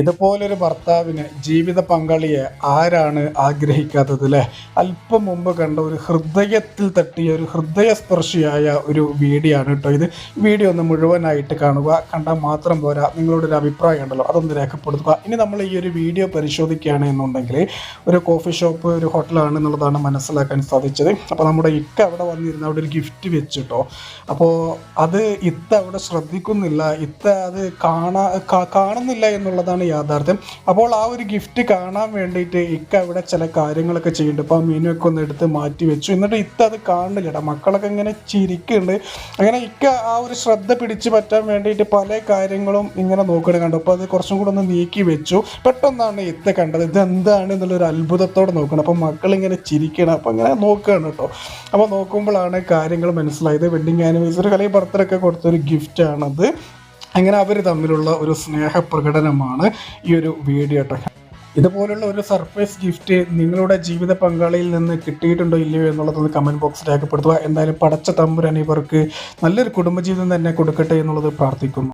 ഇതുപോലൊരു ഭർത്താവിന് ജീവിത പങ്കാളിയെ ആരാണ് ആഗ്രഹിക്കാത്തത് അല്ലേ അല്പം മുമ്പ് കണ്ട ഒരു ഹൃദയത്തിൽ തട്ടിയ ഒരു ഹൃദയസ്പർശിയായ ഒരു വീഡിയോ ആണ് കേട്ടോ ഇത്. വീഡിയോ ഒന്ന് മുഴുവനായിട്ട് കാണുക. കണ്ടാൽ മാത്രം പോരാ. നിങ്ങളുടെ ഒരു അഭിപ്രായം ഉണ്ടല്ലോ അതൊന്ന് രേഖപ്പെടുത്തുക. ഇനി നമ്മൾ ഈ ഒരു വീഡിയോ പരിശോധിക്കുകയാണ് എന്നുണ്ടെങ്കിൽ ഒരു കോഫി ഷോപ്പ് ഒരു ഹോട്ടലാണ് എന്നുള്ളതാണ് മനസ്സിലാക്കാൻ സാധിച്ചത്. അപ്പോൾ നമ്മുടെ ഇക്ക അവിടെ വന്നിരുന്ന അവിടെ ഒരു ഗിഫ്റ്റ് വെച്ചിട്ടോ അപ്പോൾ അത് ഇത്ത അവിടെ ശ്രദ്ധിക്കുന്നില്ല ഇത്ത അത് കാണാ കാണുന്നില്ല എന്നുള്ളതാണ് യാഥാർത്ഥ്യം. അപ്പോൾ ആ ഒരു ഗിഫ്റ്റ് കാണാൻ വേണ്ടിയിട്ട് ഇക്ക അവിടെ ചില കാര്യങ്ങളൊക്കെ ചെയ്യുന്നുണ്ട്. ഇപ്പോൾ ആ ഒന്ന് എടുത്ത് മാറ്റി വെച്ചു. എന്നിട്ട് ഇത്ത അത് കാണുന്നില്ലടാ. മക്കളൊക്കെ ഇങ്ങനെ ചിരിക്കുന്നുണ്ട്. അങ്ങനെ ഇക്ക ആ ഒരു ശ്രദ്ധ പിടിച്ച് പറ്റാൻ വേണ്ടിയിട്ട് പല കാര്യങ്ങളും ഇങ്ങനെ നോക്കണം കണ്ടു. അപ്പോൾ അത് കുറച്ചും കൂടെ ഒന്ന് നീക്കി വെച്ചു. പെട്ടെന്നാണ് ഇത്ത കണ്ടത്. ഇത് എന്താണ് എന്നുള്ളൊരു അത്ഭുതത്തോടെ നോക്കണം. അപ്പോൾ മക്കളിങ്ങനെ ചിരിക്കണം അപ്പോൾ ഇങ്ങനെ നോക്കുകയാണ് കേട്ടോ. അപ്പോൾ നോക്കുമ്പോഴാണ് കാര്യങ്ങൾ മനസ്സിലായത്. വെഡിങ് ആനിവേഴ്സറി അല്ലെങ്കിൽ ബർത്ത്ഡേ ഒക്കെ കൊടുത്തൊരു ഗിഫ്റ്റാണത് അങ്ങനെ അവർ തമ്മിലുള്ള ഒരു സ്നേഹപ്രകടനമാണ് ഈ ഒരു വീഡിയോ ഇതുപോലുള്ള ഒരു സർപ്രൈസ് ഗിഫ്റ്റ് നിങ്ങളുടെ ജീവിത പങ്കാളിയിൽ നിന്ന് കിട്ടിയിട്ടുണ്ടോ ഇല്ലയോ എന്നുള്ളതൊന്ന് കമന്റ് ബോക്സിൽ രേഖപ്പെടുത്തുക. എന്തായാലും പടച്ച തമ്പുരാൻ ഇവർക്ക് നല്ലൊരു കുടുംബജീവിതം തന്നെ കൊടുക്കട്ടെ എന്നുള്ളത് പ്രാർത്ഥിക്കുന്നു.